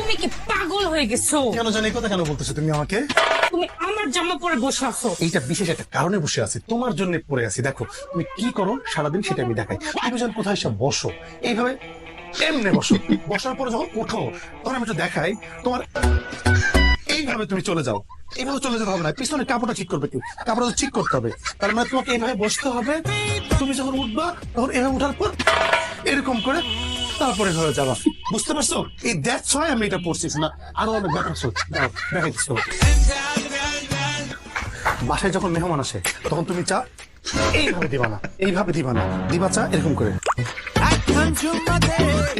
তুমি কি পাগল হয়ে গেছো? কেন জানি কথা কেন বলতেছো তুমি আমাকে? তুমি আমার জামা পরে বসে আছো। এইটা বিশেষ একটা কারণে বসে আছি তোমার জন্য পরে আছি। দেখো তুমি কি করো সারাদিন সেটা আমি দেখাই। তুমি যখন কোথায় সব বসো। এইভাবে এমনি বসো। বসার পরে যখন ওঠো তখন আমি একটু দেখাই তোমার এইভাবে তুমি চলে যাও। এইভাবে চলে যেতে হবে না। পিছনে কাপড়টা ঠিক করবে কি কাপড়টা তো ঠিক করতে হবে। তার মানে তোমাকে এইভাবে বসতে হবে। তুমি যখন উঠবা তখন এইভাবে উঠার পর এরকম করে তারপরে এভাবে যাবা। বুঝতে পারছ? এই দ্যাটস হয় আমি এটা পড়ছি না আরও অনেক ব্যাপার তোমাকে। বাসায় যখন মেহমান আসে, তখন তুমি চা, এইভাবে দিবা না, এইভাবে দিবা না। দিবা চা, এরকম করে।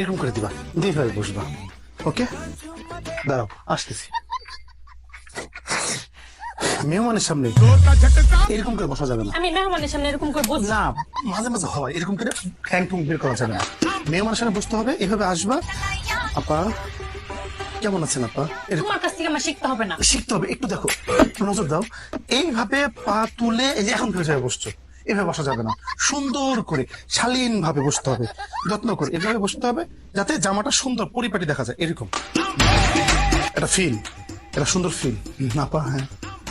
এরকম করে দিবা দিয়ে বসবা। ওকে? দাঁড়াও, আসতেছি। মেহমানের সামনে এরকম করে বসা যাবে না। আমি মেহমানের সামনে এরকম করে বসবো। না মাঝে মাঝে হয় এরকম করে ঠ্যাং টুং বের করা যাবে না। মেহমানের সামনে বসতে হবে এভাবে আসবা। আপা কেমন আছেন আপা? এরকম তোমার কাছ থেকে আমার শিখতে হবে না। শিখতে হবে একটু দেখো একটু নজর দাও। এইভাবে পা তুলে এই যে এখন ফেলে বসছো এভাবে বসা যাবে না। সুন্দর করে শালীন ভাবে বসতে হবে যত্ন করে। এভাবে বসতে হবে যাতে জামাটা সুন্দর পরিপাটি দেখা যায় এরকম। এটা ফিল এটা সুন্দর ফিল না পা হ্যাঁ।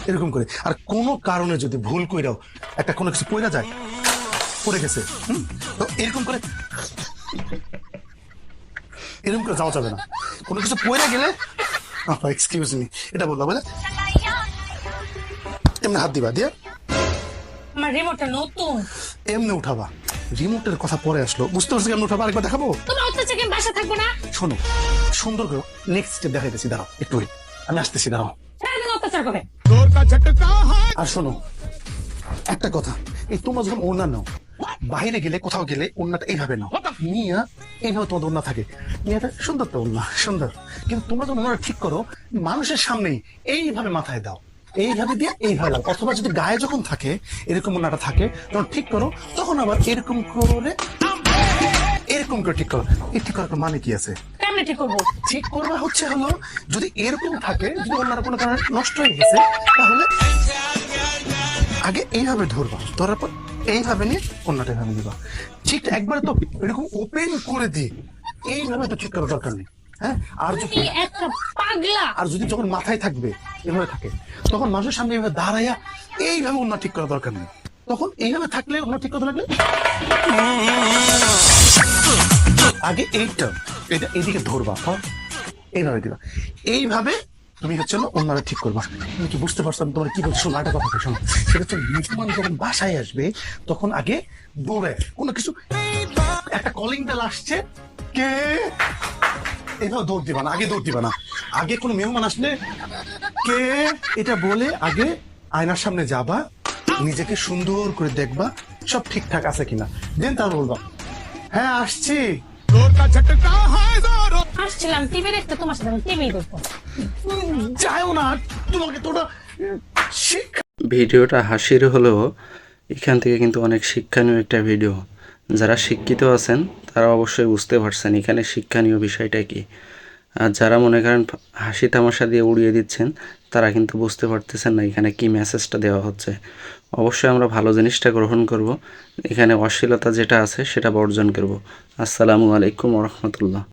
এরকম করে। আর কোনো কারণে যদি ভুল কইরাও একটা কোনো কিছু পইরা যায় পড়ে গেছে তো এরকম করে এরকম করে যাওয়া যাবে না। কোনো কিছু পইরা গেলে এক্সকিউজ মি এটা বললাম বুঝলে এমনি হাত দিবা দিয়ে। আমার রিমোটটা নতুন। এমনি উঠাবা। রিমোটের কথা পরে আসলো। বুঝতে পারছি কেমন উঠাবা আরেকবার দেখাবো? তোমার অত্যাচার আমি বাসা থাকব না। শোনো সুন্দর করে নেক্সট স্টেপ দেখাইতেছি দাঁড়াও একটু। আমি আসতেছি দাঁড়াও। আর শোনো, একটা কথা, এই যখন নাও, বাইরে গেলে, কোথাও গেলে এইভাবে নাও। এইভাবে তোমাদের থাকে। সুন্দর তো সুন্দর। কিন্তু তোমরা যখন ঠিক করো, মানুষের সামনেই এইভাবে মাথায় দাও। এইভাবে দিয়ে এইভাবে দাও অথবা যদি গায়ে যখন থাকে, এরকম ওড়নাটা থাকে তখন ঠিক করো, তখন আবার এরকম করে এরকম করে ঠিক করো। এই ঠিক করার মানে কি আছে? কেমনে ঠিক করব? ঠিক করবা হচ্ছে হলো যদি এরকম থাকে যদি অন্যান্য কোনো কারণে নষ্ট হয়ে গেছে তাহলে আগে এইভাবে ধরবা ধরার পর এইভাবে নিয়ে অন্যটা এভাবে নিবা ঠিক একবারে তো এরকম ওপেন করে দিয়ে এইভাবে তো ঠিক করার দরকার নেই হ্যাঁ? আর যদি একটা পাগলা! আর যদি যখন মাথায় থাকবে এভাবে থাকে তখন মানুষের সামনে এভাবে দাঁড়াইয়া এইভাবে অন্য ঠিক করার দরকার নেই। তখন এইভাবে থাকলে অন্য ঠিক করতে লাগলে আগে এইটা এটা এইদিকে ধরবা হ্যাঁ? এইভাবে দিবা। এইভাবে তুমি হচ্ছে অন্যরা ঠিক করবা। তুমি কি বুঝতে পারছ আমি তোমার কি বলছো? একটা কথা শোনো। সেটা হচ্ছে মেহমান যখন বাসায় আসবে, তখন আগে দৌড়ে, কোনো কিছু একটা কলিং বেল আসছে, কে? এইভাবে দৌড় দিবা না, আগে দৌড় দিবা না। আগে কোনো মেহমান আসলে, কে? এটা বলে আগে আয়নার সামনে যাবা, নিজেকে সুন্দর করে দেখবা, সব ঠিকঠাক আছে কিনা। দেন তার বলবা হ্যাঁ আসছি। আসছিলাম টিভি দেখতে তোমার সাথে আমি টিভি দেখব। যাও না তোমাকে তোরা ভিডিওটা হাসির হলেও এখান থেকে কিন্তু অনেক শিক্ষণীয় একটা ভিডিও। যারা শিক্ষিত আছেন তারা অবশ্যই বুঝতে পারছেন এখানে শিক্ষণীয় বিষয়টা কি। আর যারা মনে করেন হাসি তামাশা দিয়ে উড়িয়ে দিচ্ছেন তারা কিন্তু বুঝতে পারতেছেন না এখানে কি মেসেজটা দেওয়া হচ্ছে। অবশ্যই আমরা ভালো জিনিসটা গ্রহণ করব। এখানে অশ্লীলতা যেটা আছে সেটা বর্জন করব। আসসালামু আলাইকুম রহমতুল্লাহ।